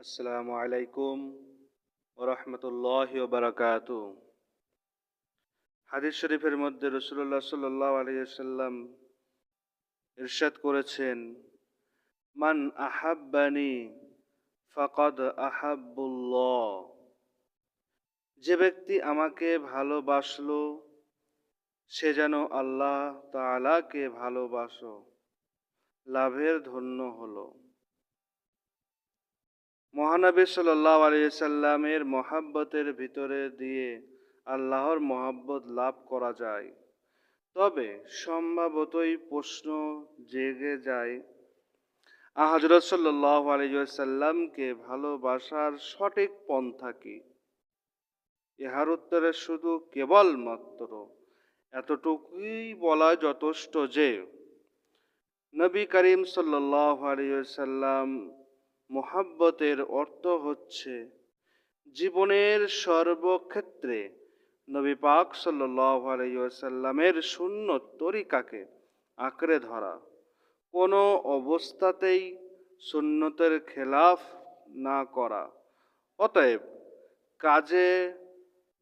আসসালামু আলাইকুম ওরহমতুল্লাহ বারাকাত হাদিস শরীফের মধ্যে রসুল্লাহ সাল্লাহ আলিয়াল্লাম ইরশাদ করেছেন, মান আহাব্বানি ফাকদ আহাব্বুল্লাহ। যে ব্যক্তি আমাকে ভালোবাসলো, সে যেন আল্লাহ তালাকে ভালোবাসো, লাভের ধন্য হলো। মহানবী সাল্লাহ আলিয়াল্লামের মহাব্বতের ভিতরে দিয়ে আল্লাহর মহাব্বত লাভ করা যায়। তবে সম্ভবতই প্রশ্ন জেগে যায় হজরত সাল্লাহ আলিয়াল্লামকে ভালোবাসার সঠিক পন্থা কি? ইহার উত্তরে শুধু কেবলমাত্র এতটুকুই বলা যথেষ্ট যে, নবী করিম সাল্লাহ আলিয়াল্লাম মোহাব্বতের অর্থ হচ্ছে জীবনের সর্বক্ষেত্রে নবী পাক সাল্লামের শূন্য তরিকাকে আঁকড়ে ধরা। কোনো অবস্থাতেই সুন্নতের খেলাফ না করা। অতএব কাজে,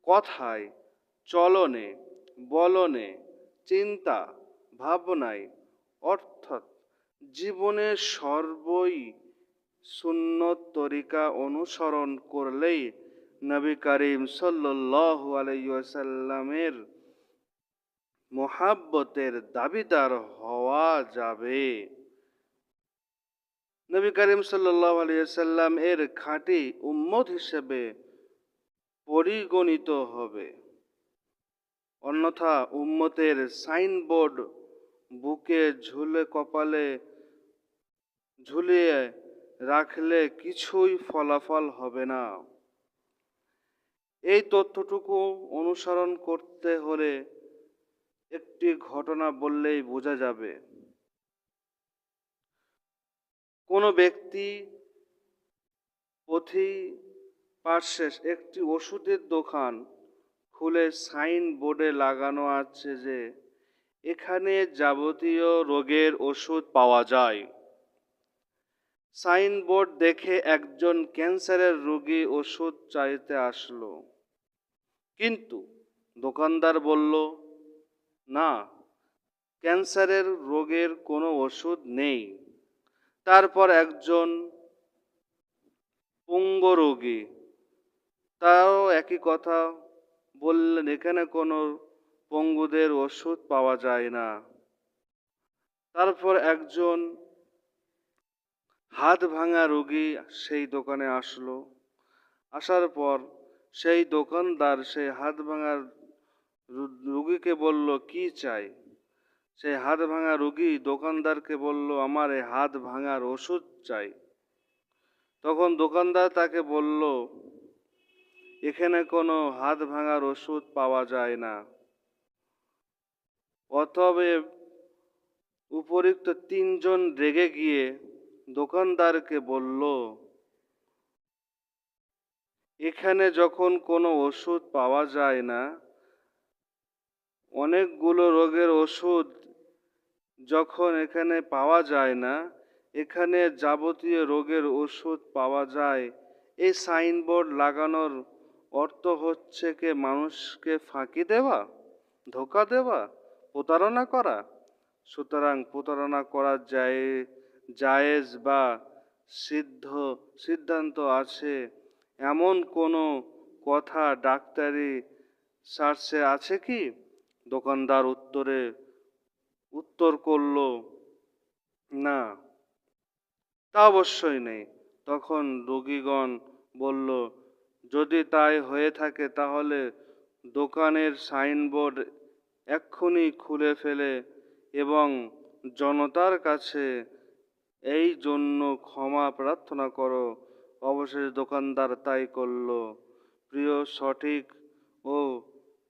কথায়, চলনে, বলনে, চিন্তা, ভাবনায় অর্থাৎ জীবনের সর্বই সুন্নত তরিকা অনুসরণ করলেই নবী করিম সাল্লু আলাইসাল্লামের মোহাব্বতের দাবিদার হওয়া যাবে। নবী করিম আলিয়াল্লাম এর খাঁটি উম্মত হিসেবে পরিগণিত হবে। অন্যথা উম্মতের সাইনবোর্ড বুকে ঝুলে কপালে ঝুলিয়ে রাখলে কিছুই ফলাফল হবে না। এই তথ্যটুকু অনুসরণ করতে হলে একটি ঘটনা বললেই বোঝা যাবে। কোনো ব্যক্তি পথি পার্শ্বে একটি ওষুধের দোকান খুলে সাইন বোর্ডে লাগানো আছে যে, এখানে যাবতীয় রোগের ওষুধ পাওয়া যায়। সাইনবোর্ড দেখে একজন ক্যান্সারের রোগী ওষুধ চাইতে আসলো। কিন্তু দোকানদার বলল, না, ক্যান্সারের রোগের কোনো ওষুধ নেই। তারপর একজন পুঙ্গ রোগী, তাও একই কথা বললেন, এখানে কোনো পঙ্গুদের ওষুধ পাওয়া যায় না। তারপর একজন হাত ভাঙা রোগী সেই দোকানে আসলো। আসার পর সেই দোকানদার সেই হাত ভাঙার রুগীকে বলল, কি চাই? সেই হাত ভাঙা রুগী দোকানদারকে বলল, আমার এই হাত ভাঙার ওষুধ চাই। তখন দোকানদার তাকে বলল, এখানে কোনো হাত ভাঙার ওষুধ পাওয়া যায় না। অতএব উপরিক্ত তিনজন রেগে গিয়ে দোকানদারকে বলল, এখানে যখন কোনো ওষুধ পাওয়া যায় না, অনেকগুলো রোগের ওষুধ যখন এখানে পাওয়া যায় না, এখানে যাবতীয় রোগের ওষুধ পাওয়া যায়। এই সাইনবোর্ড লাগানোর অর্থ হচ্ছে কে, মানুষকে ফাঁকি দেওয়া, ধোকা দেওয়া, প্রতারণা করা। সুতরাং প্রতারণা করা যায় জায়েজ বা সিদ্ধ, সিদ্ধান্ত আছে। এমন কোনো কথা ডাক্তারি সার্চে আছে কি? দোকানদার উত্তরে, উত্তর করল, না। তা অবশ্যই নেই। তখন রোগীগণ বলল, যদি তাই হয়ে থাকে তাহলে দোকানের সাইনবোর্ড এক্ষুনি খুলে ফেলে এবং জনতার কাছে এই জন্য ক্ষমা প্রার্থনা করো। অবশেষে দোকানদার তাই করল। প্রিয়, সঠিক ও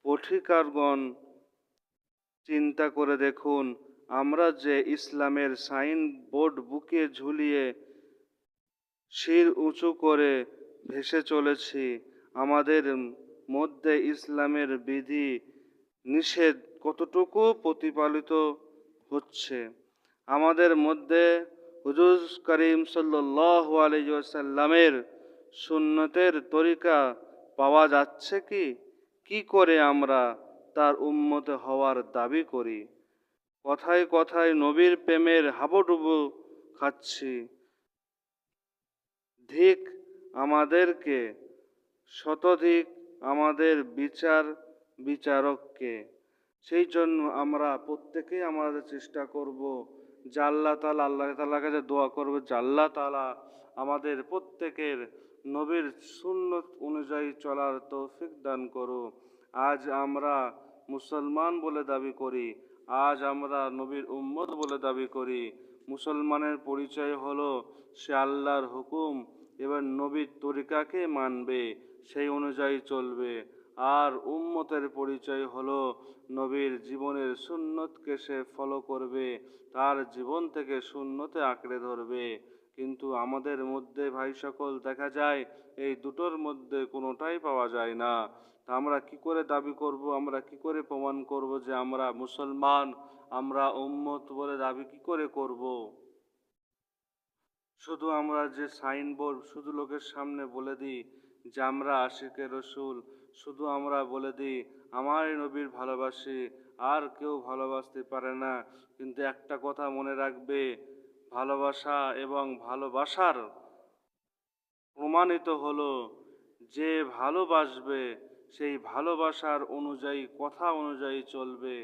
পঠিকারগণ চিন্তা করে দেখুন, আমরা যে ইসলামের সাইন বোর্ড বুকে ঝুলিয়ে শির উঁচু করে ভেসে চলেছি, আমাদের মধ্যে ইসলামের বিধি নিষেধ কতটুকু প্রতিপালিত হচ্ছে? আমাদের মধ্যে হুজুর করিম সাল্লাহ আলাইসাল্লামের সুন্নতের তরিকা পাওয়া যাচ্ছে কি? কি করে আমরা তার উন্মত হওয়ার দাবি করি? কথায় কথায় নবীর প্রেমের হাবুডুবু খাচ্ছি। ধিক আমাদেরকে, শতধিক আমাদের বিচার বিচারককে। সেই জন্য আমরা প্রত্যেকেই আমাদের চেষ্টা করব যে আল্লাহ তালা আল্লাহ তালার কাছে দোয়া করব, যে আল্লাহ তালা আমাদের প্রত্যেকের নবীর সুন্নত অনুযায়ী চলার তৌফিক দান করো। আজ আমরা মুসলমান বলে দাবি করি, আজ আমরা নবীর উম্মত বলে দাবি করি। মুসলমানের পরিচয় হলো সে আল্লাহর হুকুম, এবার নবীর তরিকাকে মানবে, সেই অনুযায়ী চলবে। আর উম্মতের পরিচয় হলো নবীর জীবনের সুন্নতকে সে ফলো করবে, তার জীবন থেকে সুন্নতে আঁকড়ে ধরবে। কিন্তু আমাদের মধ্যে ভাই সকল, দেখা যায় এই দুটোর মধ্যে কোনোটাই পাওয়া যায় না। আমরা কি করে দাবি করব? আমরা কি করে প্রমাণ করব যে আমরা মুসলমান? আমরা উম্মত বলে দাবি কি করে করব? শুধু আমরা যে সাইনবোর্ড, শুধু লোকের সামনে বলে দিই যে আমরা আশিকে রসুল শুধু আমরা বলে দিই আমার নবীর ভালোবাসি, আর কেউ ভালোবাসতে পারে না। কিন্তু একটা কথা মনে রাখবে, ভালোবাসা এবং ভালোবাসার প্রমাণিত হলো, যে ভালোবাসবে, সেই ভালোবাসার অনুযায়ী, কথা অনুযায়ী চলবে।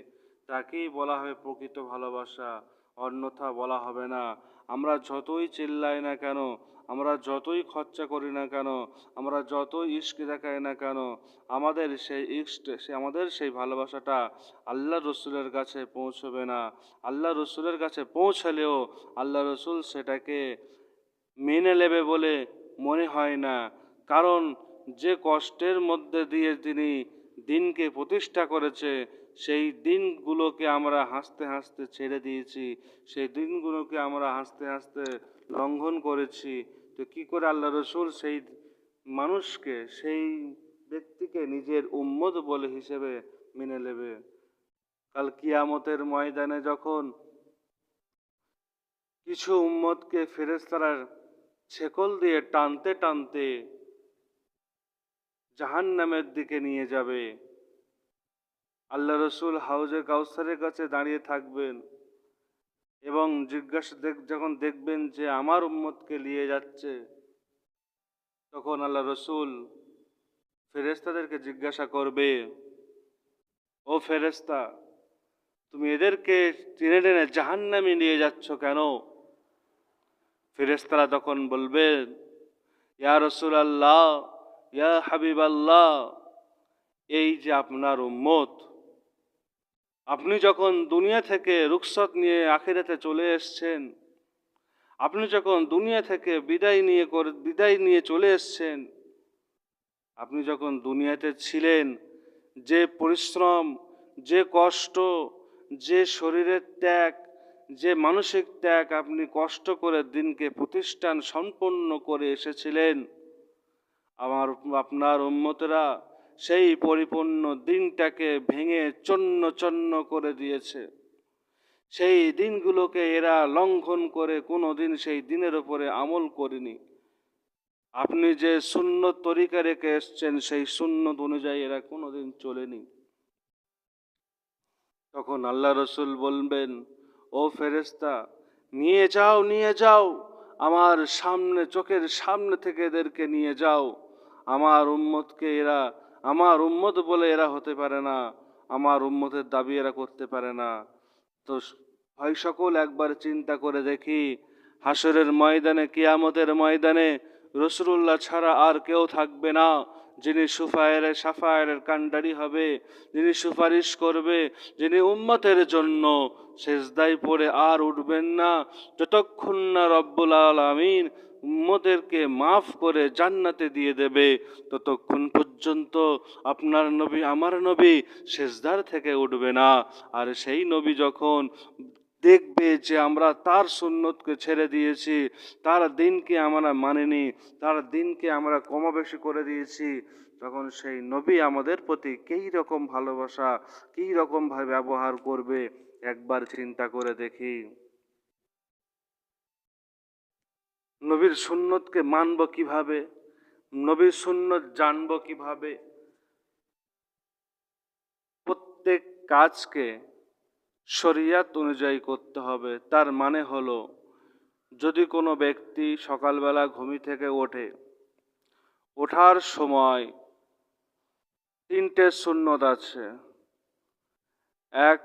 তাকেই বলা হবে প্রকৃত ভালোবাসা। অন্যথা বলা হবে না। আমরা যতই চিল্লাই না কেন, আমরা যতই খরচা করি না কেন, আমরা যতই ইস্ক দেখাই না কেন, আমাদের সেই ইস্ক সে আমাদের সেই ভালোবাসাটা আল্লাহ রসুলের কাছে পৌঁছবে না। আল্লাহ রসুলের কাছে পৌঁছালেও আল্লাহ রসুল সেটাকে মেনে নেবে বলে মনে হয় না। কারণ যে কষ্টের মধ্যে দিয়ে তিনি দিনকে প্রতিষ্ঠা করেছে, সেই দিনগুলোকে আমরা হাসতে হাসতে ছেড়ে দিয়েছি, সেই দিনগুলোকে আমরা হাসতে হাসতে লঙ্ঘন করেছি। তো কি করে আল্লাহ রসুল সেই মানুষকে, সেই ব্যক্তিকে নিজের উম্মত বলে হিসেবে মেনে নেবে? কাল কিয়ামতের ময়দানে যখন কিছু উম্মতকে ফেরেস্তারা ছেকল দিয়ে টানতে টানতে জাহান্নামের দিকে নিয়ে যাবে। আল্লাহ রসুল হাউজে কাউসারের কাছে দাঁড়িয়ে থাকবেন এবং জিজ্ঞাসা দেখ, যখন দেখবেন যে আমার উম্মতকে নিয়ে যাচ্ছে, তখন আল্লাহ রসুল ফেরেস্তাদেরকে জিজ্ঞাসা করবে, ও ফেরেস্তা তুমি এদেরকে টেনে টেনে জাহান্নামে নিয়ে যাচ্ছ কেন? ফেরেস্তারা তখন বলবেন, ইয়া রসুল আল্লাহ ইয়া হাবিব আল্লাহ এই যে আপনার উম্মত, আপনি যখন দুনিয়া থেকে রুখসত নিয়ে আখিরাতে চলে এসছেন, আপনি যখন দুনিয়া থেকে বিদায় নিয়ে করে, বিদায় নিয়ে চলে এসছেন, আপনি যখন দুনিয়াতে ছিলেন, যে পরিশ্রম, যে কষ্ট, যে শরীরের ত্যাগ, যে মানসিক ত্যাগ আপনি কষ্ট করে দিনকে প্রতিষ্ঠান সম্পন্ন করে এসেছিলেন আমার আপনার উন্মতরা সেই পরিপূর্ণ দিনটাকে ভেঙে চন্ন চন্ন করে দিয়েছে। সেই দিনগুলোকে এরা লঙ্ঘন করে কোনো দিন সেই দিনের ওপরে আমল করেনি। আপনি যে শূন্য তরিকা রেখে এসছেন, সেই শূন্য অনুযায়ী এরা কোনোদিন চলেনি। তখন আল্লাহ রসুল বলবেন, ও ফেরেস্তা নিয়ে যাও নিয়ে যাও। আমার সামনে, চোখের সামনে থেকে এদেরকে নিয়ে যাও। আমার উম্মতকে এরা, আমার উম্মত বলে এরা হতে পারে না। আমার উম্মতের দাবি এরা করতে পারে না। তো হয় সকল একবার চিন্তা করে দেখি হাসরের ময়দানে, কিয়ামতের ময়দানে রসুল্লাহ ছাড়া আর কেউ থাকবে না। যিনি সুফায়ের সাফায়ের কান্ডারি হবে, যিনি সুপারিশ করবে, যিনি উম্মতের জন্য শেষদায় পড়ে আর উঠবেন না। যতক্ষণ না রব্বুল আলমিন উম্মদেরকে মাফ করে জান্নাতে দিয়ে দেবে, ততক্ষণ পর্যন্ত আপনার নবী, আমার নবী শেষদার থেকে উঠবে না। আর সেই নবী যখন দেখবে যে আমরা তার সুন্নতকে ছেড়ে দিয়েছি, তার দিনকে আমরা মানিনি, তার দিনকে আমরা কমাবেশি করে দিয়েছি। তখন সেই নবী আমাদের প্রতি কী রকম ভালোবাসা কী রকমভাবে ব্যবহার করবে, একবার চিন্তা করে দেখি। নবীর সুন্নতকে মানব কীভাবে? নবীর সুন্নত জানব কীভাবে? প্রত্যেক কাজকে শরিয়াত অনুযায়ী করতে হবে। তার মানে হলো, যদি কোনো ব্যক্তি সকালবেলা ঘুমি থেকে ওঠে, ওঠার সময় তিনটে সুন্নত আছে। এক,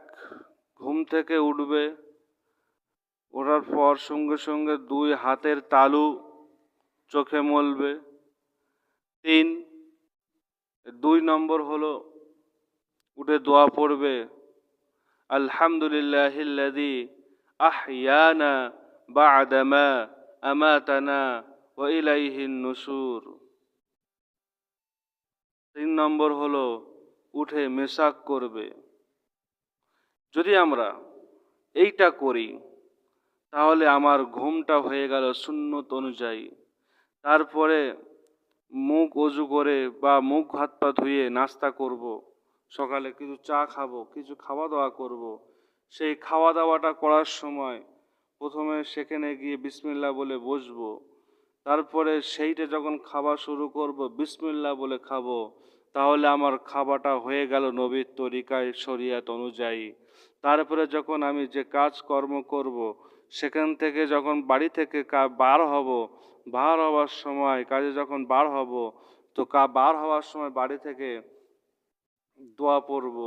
ঘুম থেকে উঠবে, ওঠার পর সঙ্গে সঙ্গে দুই হাতের তালু চোখে মলবে। তিন, দুই নম্বর হলো, উঠে দোয়া পড়বে আলহামদুলিল্লাহিল্লাযী আহইয়ানা বা'দামা আমাতানা ওয়া ইলাইহিন নুশুর তিন নম্বর হলো, উঠে মেসাক করবে। যদি আমরা এইটা করি, তাহলে আমার ঘুমটা হয়ে গেল সুন্নত অনুযায়ী। তারপরে মুখ অজু করে বা মুখ হাত পা ধুয়ে নাস্তা করব। সকালে কিছু চা খাব, কিছু খাওয়া দাওয়া করব। সেই খাওয়া দাওয়াটা করার সময় প্রথমে সেখানে গিয়ে বিসমিল্লা বলে বসবো তারপরে সেইটা যখন খাওয়া শুরু করব বিসমিল্লা বলে খাব, তাহলে আমার খাওয়াটা হয়ে গেল নবীর তরিকায়, শরিয়াত অনুযায়ী তারপরে যখন আমি যে কাজ কর্ম করব, সেখান থেকে যখন বাড়ি থেকে কা- বার হব, বার হওয়ার সময়, কাজে যখন বার হব, তো কা, বার হওয়ার সময় বাড়ি থেকে দোয়া পড়ব।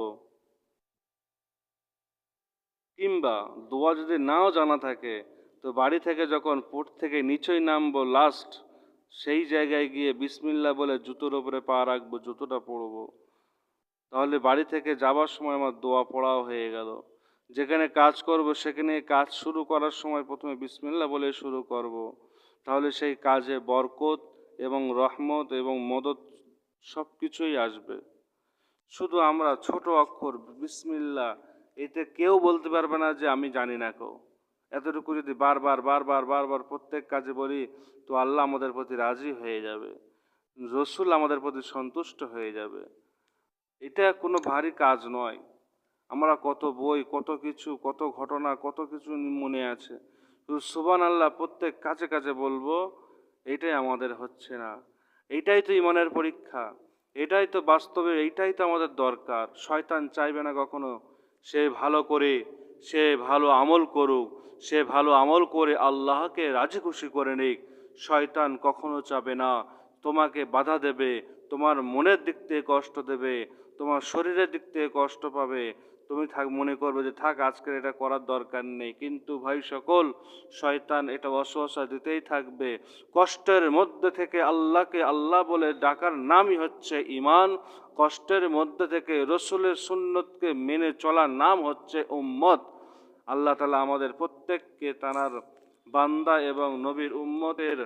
কিংবা দোয়া যদি নাও জানা থাকে, তো বাড়ি থেকে যখন পোট থেকে নিচেই নামবো লাস্ট সেই জায়গায় গিয়ে বিসমিল্লা বলে জুতোর ওপরে পা রাখব, জুতোটা পরবো তাহলে বাড়ি থেকে যাবার সময় আমার দোয়া পড়াও হয়ে গেল। যেখানে কাজ করব, সেখানে কাজ শুরু করার সময় প্রথমে বিসমিল্লা বলে শুরু করব। তাহলে সেই কাজে বরকত এবং রহমত এবং মদত সব কিছুই আসবে। শুধু আমরা ছোট অক্ষর, বিসমিল্লা, এতে কেউ বলতে পারবে না যে আমি জানি না কেউ। এতটুকু যদি বারবার বারবার বারবার প্রত্যেক কাজে বলি, তো আল্লাহ আমাদের প্রতি রাজি হয়ে যাবে। রসুল আমাদের প্রতি সন্তুষ্ট হয়ে যাবে। এটা কোনো ভারী কাজ নয়। আমরা কত বই, কত কিছু, কত ঘটনা, কত কিছু মনে আছে। শুধু সুবান আল্লাহ প্রত্যেক কাছে কাছে বলব, এটাই আমাদের হচ্ছে না। এটাই তো ইমানের পরীক্ষা। এটাই তো বাস্তবে এইটাই তো আমাদের দরকার। শয়তান চাইবে না কখনো, সে ভালো করে, সে ভালো আমল করুক, সে ভালো আমল করে আল্লাহকে রাজি খুশি করে নিক। শয়তান কখনো চাবে না, তোমাকে বাধা দেবে, তোমার মনের দিক থেকে কষ্ট দেবে, তোমার শরীরের দিক থেকে কষ্ট পাবে তুমি থাক, মনে করবে যে, থাক, আজকের এটা করার দরকার নেই। কিন্তু ভাই সকল, শয়তান এটা অসহসা দিতেই থাকবে। কষ্টের মধ্যে থেকে আল্লাহকে আল্লাহ বলে ডাকার নামই হচ্ছে ইমান কষ্টের মধ্যে থেকে রসুলের সুন্নতকে মেনে চলার নাম হচ্ছে উম্মত। আল্লাহ তালা আমাদের প্রত্যেককে তানার বান্দা এবং নবীর উম্মতের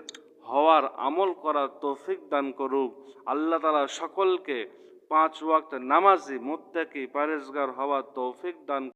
হওয়ার আমল করার তৌফিক দান করুক। আল্লাহ তালা সকলকে পাঁচ ওয়াক্ত নামাজি মুত্তাকি পারেজগার হওয়ার তৌফিক দান